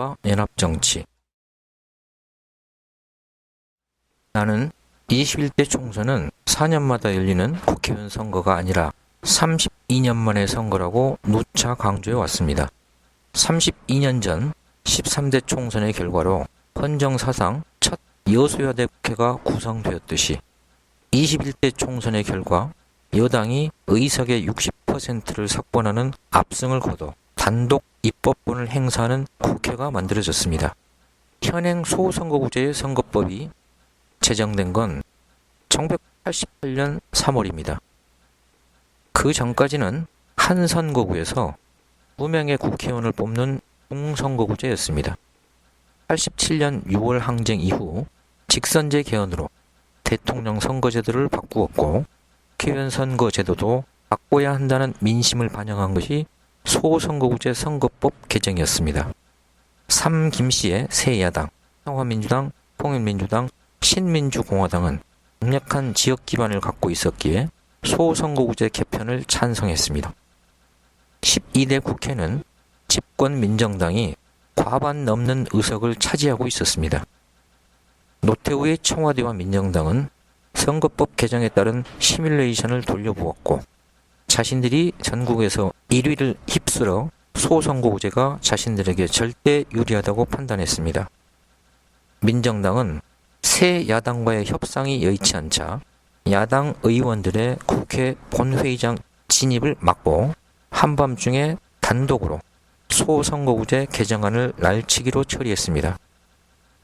국회와 연합정치 나는 21대 총선은 4년마다 열리는 국회의원 선거가 아니라 32년 만의 선거라고 누차 강조해 왔습니다. 32년 전 13대 총선의 결과로 헌정 사상 첫 여소야대 국회가 구성되었듯이 21대 총선의 결과 여당이 의석의 60%를 석권하는 압승을 거둬 단독 입법권을 행사하는 국회가 만들어졌습니다. 현행 소선거구제의 선거법이 제정된 건 1988년 3월입니다. 그 전까지는 한 선거구에서 무명의 국회의원을 뽑는 공선거구제였습니다. 87년 6월 항쟁 이후 직선제 개헌으로 대통령 선거제도를 바꾸었고 국회의원 선거제도도 바꿔야 한다는 민심을 반영한 것이 소선거구제 선거법 개정이었습니다. 3 김씨의 새 야당, 평화민주당, 통일민주당, 신민주공화당은 강력한 지역 기반을 갖고 있었기에 소선거구제 개편을 찬성했습니다. 12대 국회는 집권 민정당이 과반 넘는 의석을 차지하고 있었습니다. 노태우의 청와대와 민정당은 선거법 개정에 따른 시뮬레이션을 돌려보았고 자신들이 전국에서 1위를 휩쓸어 소선거구제가 자신들에게 절대 유리하다고 판단했습니다. 민정당은 새 야당과의 협상이 여의치 않자 야당 의원들의 국회 본회의장 진입을 막고 한밤중에 단독으로 소선거구제 개정안을 날치기로 처리했습니다.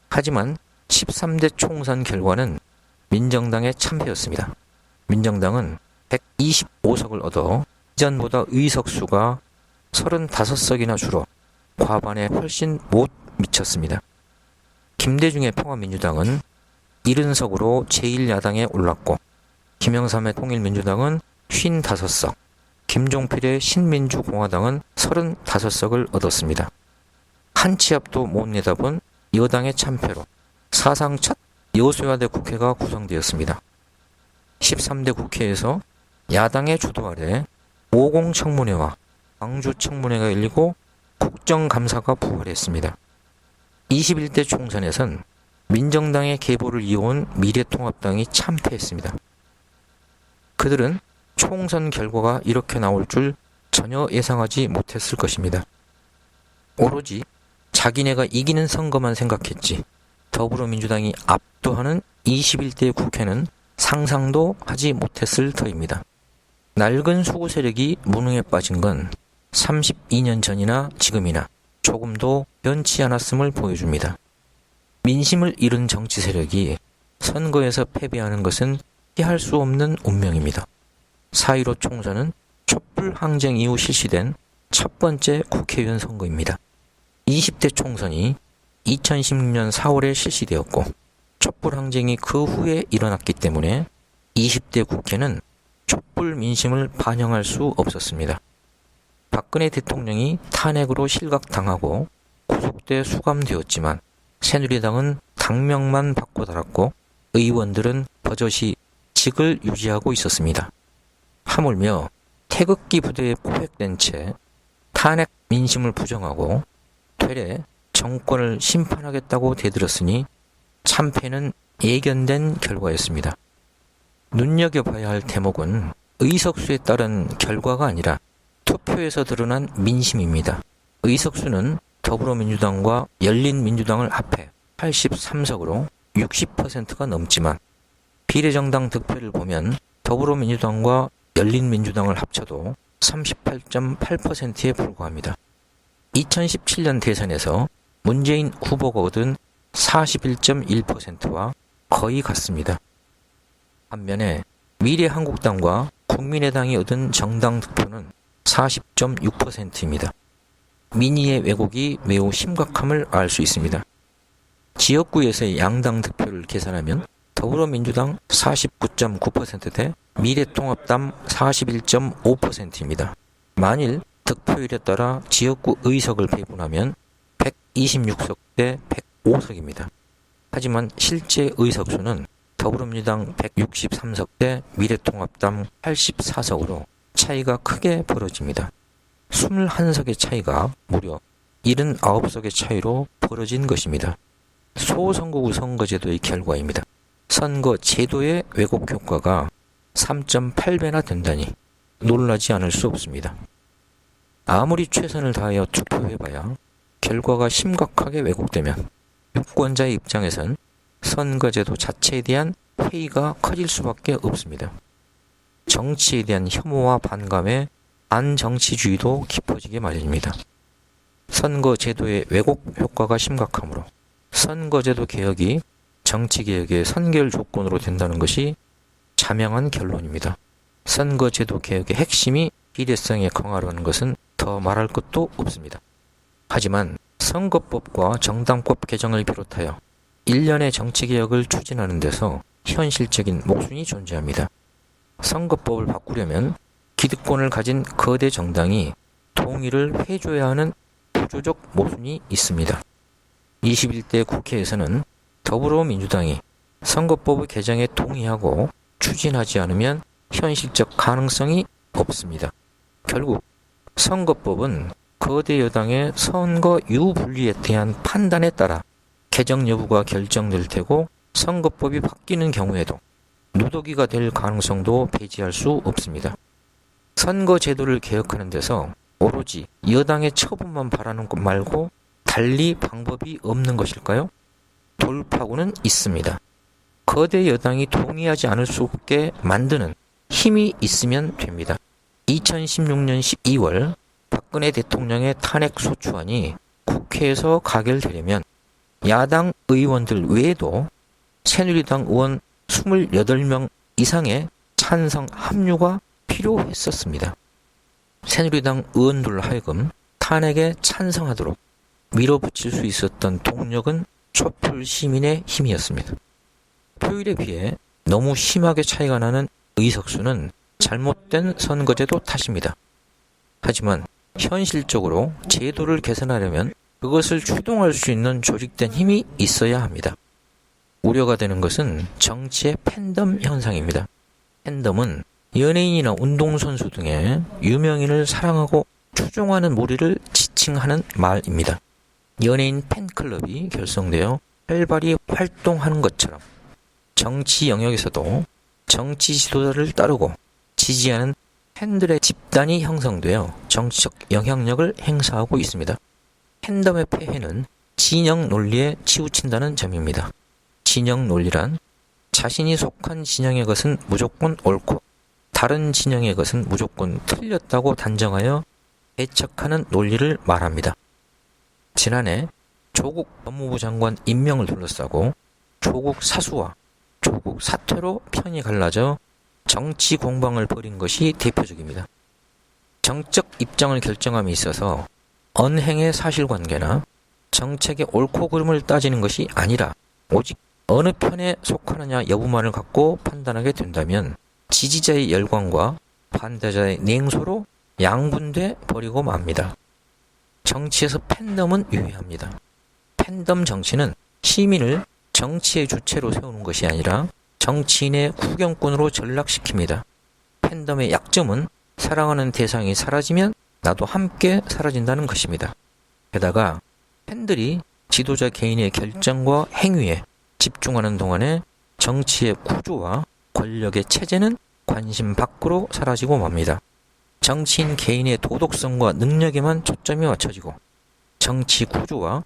하지만 13대 총선 결과는 민정당의 참패였습니다. 민정당은 125석을 얻어 이전보다 의석수가 35석이나 줄어 과반에 훨씬 못 미쳤습니다. 김대중의 평화민주당은 70석으로 제1야당에 올랐고 김영삼의 통일민주당은 55석, 김종필의 신민주공화당은 35석을 얻었습니다. 한 치 앞도 못 내다본 여당의 참패로 사상 첫 여소야대 국회가 구성되었습니다. 13대 국회에서 야당의 주도 아래 50 청문회와 광주 청문회가 열리고 국정감사가 부활했습니다. 21대 총선에선 민정당의 계보를 이어온 미래통합당이 참패했습니다. 그들은 총선 결과가 이렇게 나올 줄 전혀 예상하지 못했을 것입니다. 오로지 자기네가 이기는 선거만 생각했지 더불어민주당이 압도하는 21대 국회는 상상도 하지 못했을 터입니다. 낡은 수구 세력이 무능에 빠진 건 32년 전이나 지금이나 조금도 변치 않았음을 보여줍니다. 민심을 잃은 정치 세력이 선거에서 패배하는 것은 피할 수 없는 운명입니다. 4.15 총선은 촛불 항쟁 이후 실시된 첫 번째 국회의원 선거입니다. 20대 총선이 2016년 4월에 실시되었고 촛불 항쟁이 그 후에 일어났기 때문에 20대 국회는 촛불 민심을 반영할 수 없었습니다. 박근혜 대통령이 탄핵으로 실각당하고 구속돼 수감되었지만 새누리당은 당명만 바꿔 달았고 의원들은 버젓이 직을 유지하고 있었습니다. 하물며 태극기 부대에 포획된 채 탄핵 민심을 부정하고 되레 정권을 심판하겠다고 대들었으니 참패는 예견된 결과였습니다. 눈여겨봐야 할 대목은 의석수에 따른 결과가 아니라 투표에서 드러난 민심입니다. 의석수는 더불어민주당과 열린민주당을 합해 83석으로 60%가 넘지만 비례정당 득표를 보면 더불어민주당과 열린민주당을 합쳐도 38.8%에 불과합니다. 2017년 대선에서 문재인 후보가 얻은 41.1%와 거의 같습니다. 반면에 미래한국당과 국민의당이 얻은 정당 득표는 40.6%입니다. 민의의 왜곡이 매우 심각함을 알 수 있습니다. 지역구에서의 양당 득표를 계산하면 더불어민주당 49.9%대 미래통합당 41.5%입니다. 만일 득표율에 따라 지역구 의석을 배분하면 126석 대 105석입니다. 하지만 실제 의석수는 더불어민주당 163석 대 미래통합당 84석으로 차이가 크게 벌어집니다. 21석의 차이가 무려 79석의 차이로 벌어진 것입니다. 소선거구 선거제도의 결과입니다. 선거 제도의 왜곡 효과가 3.8배나 된다니 놀라지 않을 수 없습니다. 아무리 최선을 다하여 투표해봐야 결과가 심각하게 왜곡되면 유권자의 입장에선 선거제도 자체에 대한 회의가 커질 수밖에 없습니다. 정치에 대한 혐오와 반감에 안정치주의도 깊어지게 마련입니다. 선거제도의 왜곡 효과가 심각하므로 선거제도 개혁이 정치개혁의 선결 조건으로 된다는 것이 자명한 결론입니다. 선거제도 개혁의 핵심이 비례성에 강화하는 것은 더 말할 것도 없습니다. 하지만 선거법과 정당법 개정을 비롯하여 일련의 정치개혁을 추진하는 데서 현실적인 모순이 존재합니다. 선거법을 바꾸려면 기득권을 가진 거대 정당이 동의를 해줘야 하는 구조적 모순이 있습니다. 21대 국회에서는 더불어민주당이 선거법의 개정에 동의하고 추진하지 않으면 현실적 가능성이 없습니다. 결국 선거법은 거대 여당의 선거 유불리에 대한 판단에 따라 개정 여부가 결정될 테고 선거법이 바뀌는 경우에도 누더기가 될 가능성도 배제할 수 없습니다. 선거 제도를 개혁하는 데서 오로지 여당의 처분만 바라는 것 말고 달리 방법이 없는 것일까요? 돌파구는 있습니다. 거대 여당이 동의하지 않을 수 없게 만드는 힘이 있으면 됩니다. 2016년 12월 박근혜 대통령의 탄핵 소추안이 국회에서 가결되려면 야당 의원들 외에도 새누리당 의원 28명 이상의 찬성 합류가 필요했었습니다. 새누리당 의원들 하여금 탄핵에 찬성하도록 밀어붙일 수 있었던 동력은 촛불 시민의 힘이었습니다. 표율에 비해 너무 심하게 차이가 나는 의석수는 잘못된 선거제도 탓입니다. 하지만 현실적으로 제도를 개선하려면 그것을 추동할 수 있는 조직된 힘이 있어야 합니다. 우려가 되는 것은 정치의 팬덤 현상입니다. 팬덤은 연예인이나 운동선수 등의 유명인을 사랑하고 추종하는 무리를 지칭하는 말입니다. 연예인 팬클럽이 결성되어 활발히 활동하는 것처럼 정치 영역에서도 정치 지도자를 따르고 지지하는 팬들의 집단이 형성되어 정치적 영향력을 행사하고 있습니다. 팬덤의 폐해는 진영 논리에 치우친다는 점입니다. 진영 논리란 자신이 속한 진영의 것은 무조건 옳고 다른 진영의 것은 무조건 틀렸다고 단정하여 배척하는 논리를 말합니다. 지난해 조국 법무부 장관 임명을 둘러싸고 조국 사수와 조국 사퇴로 편이 갈라져 정치 공방을 벌인 것이 대표적입니다. 정적 입장을 결정함에 있어서 언행의 사실관계나 정책의 옳고 그름을 따지는 것이 아니라 오직 어느 편에 속하느냐 여부만을 갖고 판단하게 된다면 지지자의 열광과 반대자의 냉소로 양분돼 버리고 맙니다. 정치에서 팬덤은 유해합니다. 팬덤 정치는 시민을 정치의 주체로 세우는 것이 아니라 정치인의 후경꾼으로 전락시킵니다. 팬덤의 약점은 사랑하는 대상이 사라지면 나도 함께 사라진다는 것입니다. 게다가 팬들이 지도자 개인의 결정과 행위에 집중하는 동안에 정치의 구조와 권력의 체제는 관심 밖으로 사라지고 맙니다. 정치인 개인의 도덕성과 능력에만 초점이 맞춰지고 정치 구조와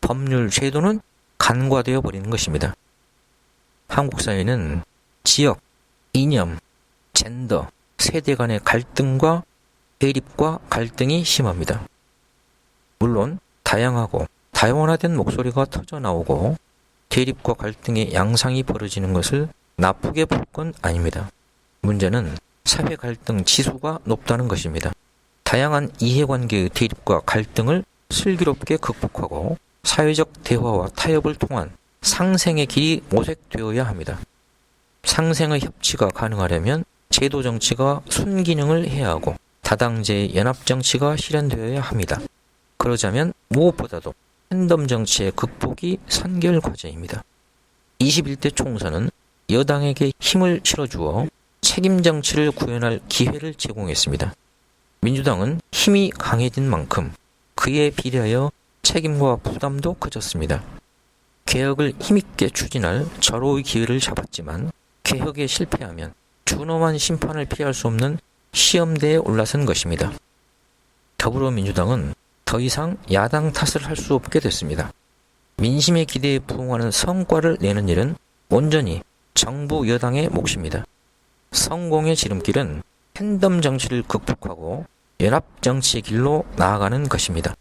법률 제도는 간과되어 버리는 것입니다. 한국 사회는 지역, 이념, 젠더, 세대 간의 갈등과 대립과 갈등이 심합니다. 물론 다양하고 다양화된 목소리가 터져 나오고 대립과 갈등의 양상이 벌어지는 것을 나쁘게 볼 건 아닙니다. 문제는 사회 갈등 지수가 높다는 것입니다. 다양한 이해관계의 대립과 갈등을 슬기롭게 극복하고 사회적 대화와 타협을 통한 상생의 길이 모색되어야 합니다. 상생의 협치가 가능하려면 제도 정치가 순기능을 해야 하고 다당제의 연합 정치가 실현되어야 합니다. 그러자면 무엇보다도 팬덤 정치의 극복이 선결 과제입니다. 21대 총선은 여당에게 힘을 실어주어 책임 정치를 구현할 기회를 제공했습니다. 민주당은 힘이 강해진 만큼 그에 비례하여 책임과 부담도 커졌습니다. 개혁을 힘있게 추진할 절호의 기회를 잡았지만 개혁에 실패하면 준엄한 심판을 피할 수 없는 시험대에 올라선 것입니다. 더불어민주당은 더 이상 야당 탓을 할 수 없게 됐습니다. 민심의 기대에 부응하는 성과를 내는 일은 온전히 정부 여당의 몫입니다. 성공의 지름길은 팬덤 정치를 극복하고 연합 정치의 길로 나아가는 것입니다.